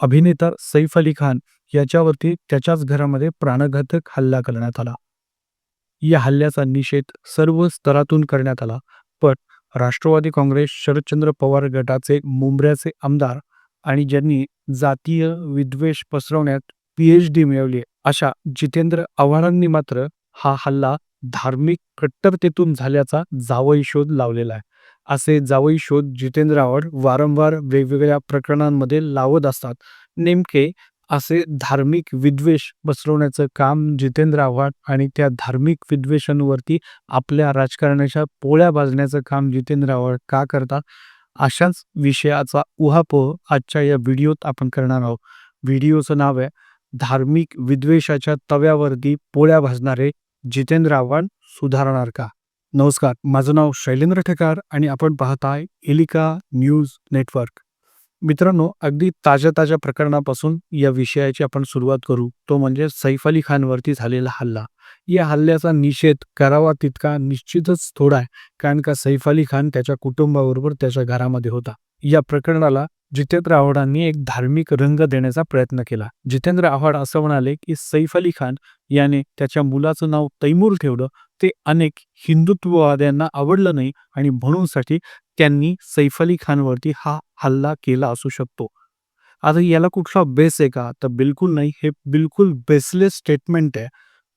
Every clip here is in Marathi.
अभिनेता सैफ अली खान याच्यावरती त्याच्याच घरामध्ये प्राणघातक हल्ला करण्यात आला. या हल्ल्याचा निषेध सर्व स्तरातून करण्यात आला पण राष्ट्रवादी काँग्रेस शरदचंद्र पवार गटाचे मुंबऱ्याचे आमदार आणि ज्यांनी जातीय विद्वेष पसरवण्यात पीएच डी मिळवली अशा जितेंद्र आव्हाडांनी मात्र हा हल्ला धार्मिक कट्टरतेतून झाल्याचा जावई शोध लावलेला आहे. असे जावई शोध जितेंद्र आव्हाड वारंवार वेगवेगळ्या प्रकरणांमध्ये लावत असतात. नेमके असे धार्मिक विद्वेष पसरवण्याचं काम जितेंद्र आव्हाड आणि त्या धार्मिक विद्वेषांवरती आपल्या राजकारणाच्या पोळ्या भाजण्याचं काम जितेंद्र आव्हाड का करतात? अशाच विषयाचा उहापोह आजच्या या व्हिडिओत आपण करणार आहोत. व्हिडिओचं नाव आहे धार्मिक विद्वेषाच्या तव्यावरती पोळ्या भाजणारे जितेंद्र आव्हाड सुधारणार का? नमस्कार माझं नाव शैलेंद्र ठेकार आणि आपण पाहताय एलिका न्यूज नेटवर्क. मित्रांनो अगदी ताज्या ताज्या प्रकरणापासून या विषयाची आपण सुरुवात करू. तो म्हणजे सैफ अली खानवरती झालेला हल्ला. या हल्ल्याचा निषेध करावा तितका निश्चितच थोडा आहे कारण का सैफ अली खान त्याच्या कुटुंबाबरोबर त्याच्या घरामध्ये होता. या प्रकरणाला जितेंद्र आव्हाडांनी एक धार्मिक रंग देण्याचा प्रयत्न केला. जितेंद्र आव्हाड असं म्हणाले की सैफ अली खान याने त्याच्या मुलाचं नाव तैमूर ठेवलं ते अनेक हिंदुत्ववाद्यांना आवडलं नाही आणि म्हणूनसाठी त्यांनी सैफ अली खानवरती हा हल्ला केला असू शकतो. आता याला कुठला बेस आहे का? तर बिलकुल नाही. हे बिलकुल बेसलेस स्टेटमेंट आहे.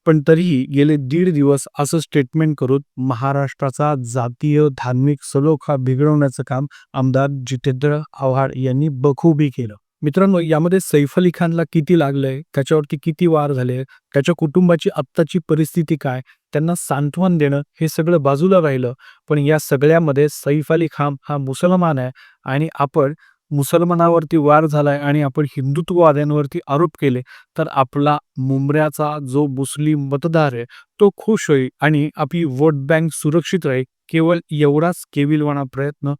पण तरीही गेले दीड दिवस असं स्टेटमेंट करून महाराष्ट्राचा जातीय धार्मिक सलोखा बिघडवण्याचं काम आमदार जितेंद्र आव्हाड यांनी बखूबी केलं. मित्रांनो यामध्ये सैफ अली खानला किती लागलंय त्याच्यावरती किती वार झाले त्याच्या कुटुंबाची आत्ताची परिस्थिती काय त्यांना सांत्वन देणं हे सगळं बाजूला राहिलं. पण या सगळ्यामध्ये सैफ अली खान हा मुसलमान आहे आणि आपण मुसलमानावरती वार झालाय आणि आपण हिंदुत्ववाद्यांवरती आरोप केले तर आपला मुंबऱ्याचा जो मुस्लिम मतदार आहे तो खुश होईल आणि आपली वोट बँक सुरक्षित राहील. केवळ एवढाच केविलवाणा प्रयत्न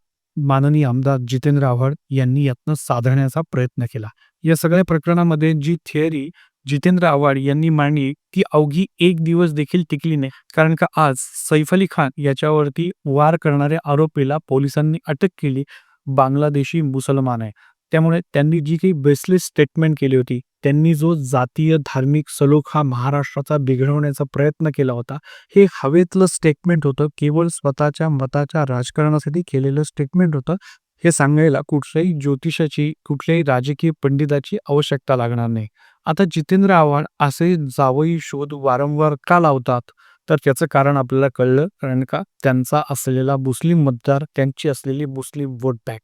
माननीय आमदार जितेंद्र आव्हाड यांनी यातनं साधण्याचा प्रयत्न केला. या सगळ्या प्रकरणामध्ये जी थिअरी जितेंद्र आव्हाड यांनी मांडली ती अवघी एक दिवस देखील टिकली नाही. कारण का आज सैफ अली खान याच्यावरती वार करणाऱ्या आरोपीला पोलिसांनी अटक केली. बांगलादेशी मुसलमान आहे. त्यामुळे त्यांनी जी काही बेसलेस स्टेटमेंट केली होती त्यांनी जो जातीय धार्मिक सलोखा महाराष्ट्राचा बिघडवण्याचा प्रयत्न केला होता हे हवेतलं स्टेटमेंट होतं केवळ स्वतःच्या मताच्या राजकारणासाठी केलेलं स्टेटमेंट होतं हे सांगायला कुठल्याही ज्योतिषाची कुठल्याही राजकीय पंडिताची आवश्यकता लागणार नाही. आता जितेंद्र आव्हाड असे जावई शोध वारंवार का लावतात? तर त्याचं कारण आपल्याला कळलं कारण का? त्यांचा असलेला मुस्लिम मतदार त्यांची असलेली मुस्लिम वोट बँक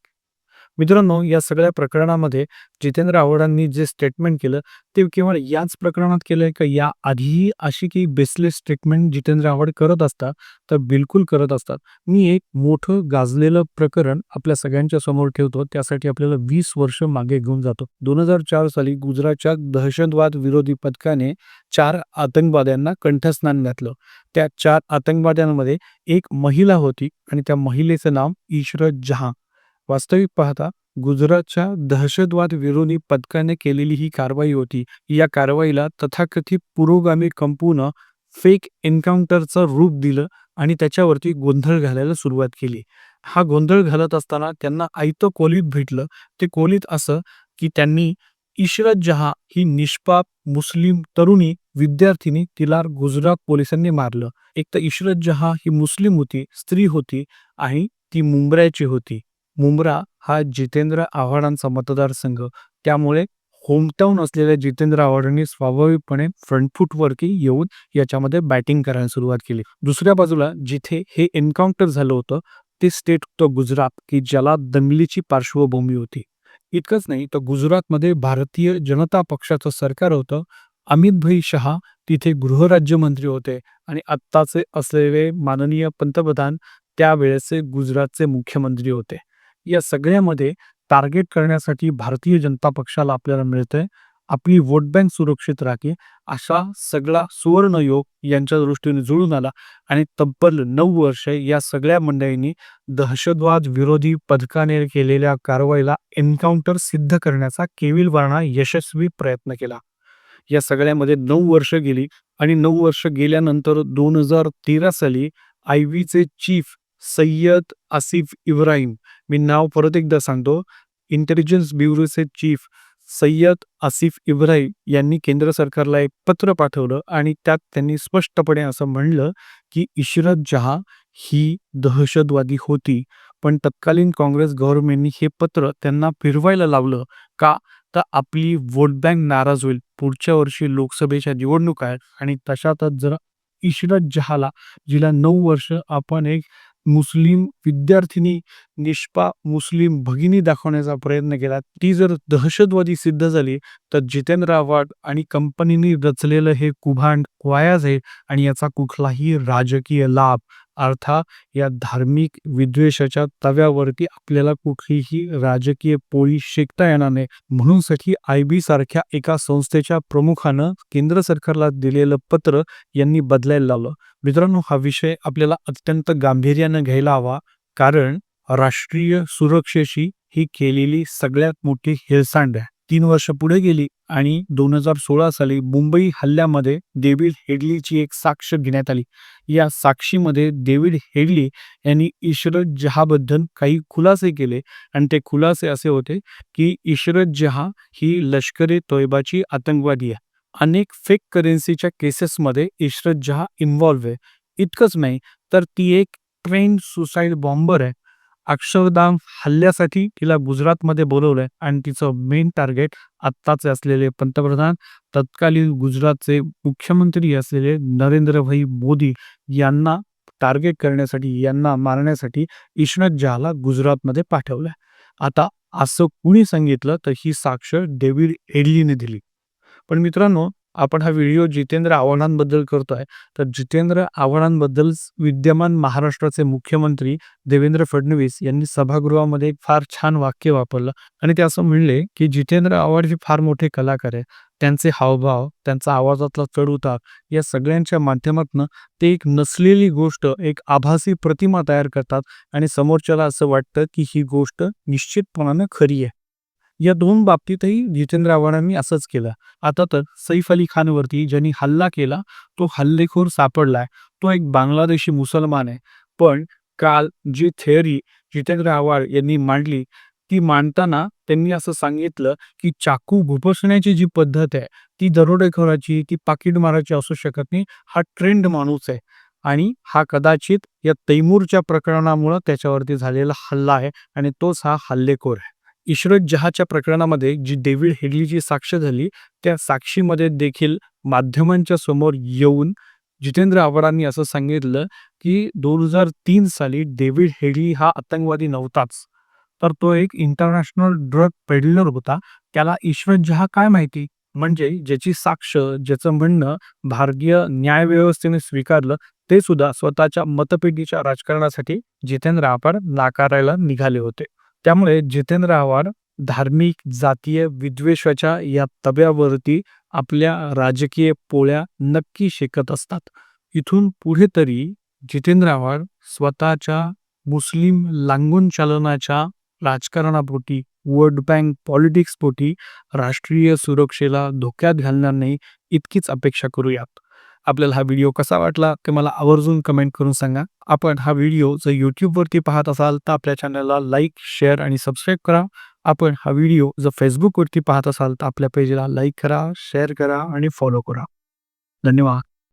मित्रांनो या सगळ्या प्रकरणामध्ये जितेंद्र आव्हाडांनी जे स्टेटमेंट केलं ते केवळ याच प्रकरणात केलंय का? या आधीही अशी की बेसलेस स्टेटमेंट जितेंद्र आव्हाड करत असतात तर बिलकुल करत असतात. मी एक मोठं गाजलेलं प्रकरण आपल्या सगळ्यांच्या समोर ठेवतो त्यासाठी आपल्याला वीस वर्ष मागे घेऊन जातो. दोन हजार चार साली गुजरातच्या दहशतवाद विरोधी पथकाने चार आतंकवाद्यांना कंठस्नान घातलं. त्या चार आतंकवाद्यांमध्ये एक महिला होती आणि त्या महिलेचं नाव इशरत जहां. वास्तविक पाहता गुजरातच्या दहशतवाद विरोधी पथकाने केलेली ही कारवाई होती. या कारवाईला तथाकथित पुरोगामी कंपून फेक एन्काउंटरचं रूप दिलं आणि त्याच्यावरती गोंधळ घालायला सुरुवात केली. हा गोंधळ घालत असताना त्यांना आयतं कोलीत भेटलं. ते कोलीत असं की त्यांनी इशरत जहा ही निष्पाप मुस्लिम तरुणी विद्यार्थिनी तिला गुजरात पोलिसांनी मारलं. एक तर इशरत जहा ही मुस्लिम होती स्त्री होती आणि ती मुंबऱ्याची होती. मुंब्रा हा जितेंद्र आव्हाडांचा मतदारसंघ. त्यामुळे होमटाऊन असलेल्या जितेंद्र आव्हाडांनी स्वाभाविकपणे फ्रंटफूटवरती येऊन याच्यामध्ये बॅटिंग करायला सुरुवात केली. दुसऱ्या बाजूला जिथे हे एन्काउंटर झालं होतं ते स्टेट होतं गुजरात की ज्याला दंगलीची पार्श्वभूमी होती. इतकंच नाही तर गुजरातमध्ये भारतीय जनता पक्षाचं सरकार होतं. अमित भाई शहा तिथे गृहराज्यमंत्री होते आणि आत्ताचे असलेले माननीय पंतप्रधान त्यावेळेचे गुजरातचे मुख्यमंत्री होते. या सगळ्यामध्ये टार्गेट करण्यासाठी भारतीय जनता पक्षाला आपल्याला मिळतंय. आपली वोट बँक सुरक्षित राखे अशा सगळा सुवर्ण योग यांच्या दृष्टीने जुळून आला आणि तब्बल नऊ वर्ष या सगळ्या मंडळींनी दहशतवाद विरोधी पथकाने केलेल्या कारवाईला एन्काउंटर सिद्ध करण्याचा केविलवाणा यशस्वी प्रयत्न केला. या सगळ्यामध्ये नऊ वर्ष गेली आणि नऊ वर्ष गेल्यानंतर दोन हजार तेरा साली आय व्हीचे चीफ सय्यद आसिफ इब्राहिम मी नाव परत एकदा सांगतो. इंटेलिजन्स ब्युरोचे चीफ सय्यद आसिफ इब्राहिम यांनी केंद्र सरकारला एक पत्र पाठवलं आणि त्यात त्यांनी स्पष्टपणे असं म्हणलं की इशरत जहा ही दहशतवादी होती पण तत्कालीन काँग्रेस गव्हर्नमेंटनी हे पत्र त्यांना फिरवायला लावलं. का? तर आपली वोट बँक नाराज होईल. पुढच्या वर्षी लोकसभेच्या निवडणुका आहेत आणि तशातच जर इशरत जहाला जिला नऊ वर्ष आपण एक मुस्लिम विद्यार्थिनी निष्पा मुस्लिम भगिनी दाखवण्याचा प्रयत्न केला. ती जर दहशतवादी सिद्ध झाली तर जितेंद्र आव्हाड आणि कंपनीने रचलेलं हे कुभांड वायाच आहे आणि याचा कुठलाही राजकीय लाभ अर्थात या धार्मिक विद्वेषाच्या तव्यावरती आपल्याला कुठलीही राजकीय पोळी शेकता येणार नाही. म्हणूनसाठी आय बी सारख्या एका संस्थेच्या प्रमुखानं केंद्र सरकारला दिलेलं पत्र यांनी बदलायला लावलं. मित्रांनो हा विषय आपल्याला अत्यंत गांभीर्यानं घ्यायला हवा कारण राष्ट्रीय सुरक्षेशी ही केलेली सगळ्यात मोठी हेळसांड आहे. तीन वर्ष पुढे गेली आणि दोन हजार सोळा साली मुंबई हल्ल्यामध्ये डेव्हिड हेडलीची एक साक्ष घेण्यात आली. या साक्षीमध्ये डेव्हिड हेडली यांनी इशरत जहाबद्दल काही खुलासे केले आणि ते खुलासे असे होते की इशरत जहा ही लष्करे तोयबाची आतंकवादी आहे. अनेक फेक करन्सीच्या केसेसमध्ये इशरत जहा इन्व्हॉल्व्ह आहे. इतकंच नाही तर ती एक ट्रेन सुसाईड बॉम्बर आहे. अक्षरधाम हल्ल्यासाठी तिला गुजरातमध्ये बोलवलंय आणि तिचं मेन टार्गेट आत्ताचे असलेले पंतप्रधान तत्कालीन गुजरातचे मुख्यमंत्री असलेले नरेंद्रभाई मोदी यांना टार्गेट करण्यासाठी यांना मारण्यासाठी इशरत जहाला गुजरातमध्ये पाठवलंय. आता असं कुणी सांगितलं तर ही साक्ष डेव्हिड एडलीने दिली. पण मित्रांनो आपण हा व्हिडिओ जितेंद्र आव्हाडांबद्दल करतोय. तर जितेंद्र आव्हाडांबद्दल विद्यमान महाराष्ट्राचे मुख्यमंत्री देवेंद्र फडणवीस यांनी सभागृहामध्ये एक फार छान वाक्य वापरलं. आणि ते असं म्हणले की जितेंद्र आव्हाड हे फार मोठे कलाकार आहे त्यांचे हावभाव त्यांचा आवाजातला चढउतार या सगळ्यांच्या माध्यमातून ते एक नसलेली गोष्ट एक आभासी प्रतिमा तयार करतात. आणि समोरच्याला असं वाटतं की ही गोष्ट निश्चितपणानं खरी आहे. या दोन बाबतीतही जितेंद्र आव्हाडांनी असंच केलं. आता तर सैफ अली खानवरती ज्यांनी हल्ला केला तो हल्लेखोर सापडलाय. तो एक बांगलादेशी मुसलमान आहे. पण काल जी थेअरी जितेंद्र आव्हाड यांनी मांडली ती मांडताना त्यांनी असं सांगितलं की चाकू भुपसण्याची जी पद्धत आहे ती दरोडेखोराची ती पाकिट मारायची असू शकत नाही हा ट्रेंड माणूस आहे. आणि हा कदाचित या तैमूरच्या प्रकरणामुळं त्याच्यावरती झालेला हल्ला आहे आणि तोच हा हल्लेखोर आहे. इशरत जहाच्या प्रकरणामध्ये जी डेव्हिड हेडलीची साक्ष झाली त्या साक्षीमध्ये देखील माध्यमांच्या समोर येऊन जितेंद्र आव्हाडांनी असं सांगितलं की दोन हजार तीन साली डेव्हिड हेडली हा आतंकवादी नव्हताच. तर तो एक इंटरनॅशनल ड्रग पेडलर होता. त्याला ईश्वरत जहा काय माहिती? म्हणजे ज्याची साक्ष ज्याचं म्हणणं भारतीय न्यायव्यवस्थेने स्वीकारलं ते सुद्धा स्वतःच्या मतपेटीच्या राजकारणासाठी जितेंद्र आव्हाड नाकारायला निघाले होते. त्यामुळे जितेंद्र आव्हाड धार्मिक जातीय विद्वेषाच्या या तब्यावरती आपल्या राजकीय पोळ्या नक्की शेकत असतात. इथून पुढे तरी जितेंद्र आव्हाड स्वतःच्या मुस्लिम लांगून चालनाच्या राजकारणापोटी वर्ल्ड बँक पॉलिटिक्सपोटी राष्ट्रीय सुरक्षेला धोक्यात घालणार नाही इतकीच अपेक्षा करूयात. आपल्याला हा व्हिडिओ कसा वाटला ते मला आवर्जून कमेंट करून सांगा. आपण हा व्हिडिओ जर यूट्यूबवरती पाहत असाल तर आपल्या चॅनलला लाईक शेअर आणि सबस्क्राईब करा. आपण हा व्हिडिओ जर फेसबुकवरती पाहत असाल तर आपल्या पेजला लाईक करा शेअर करा आणि फॉलो करा. धन्यवाद.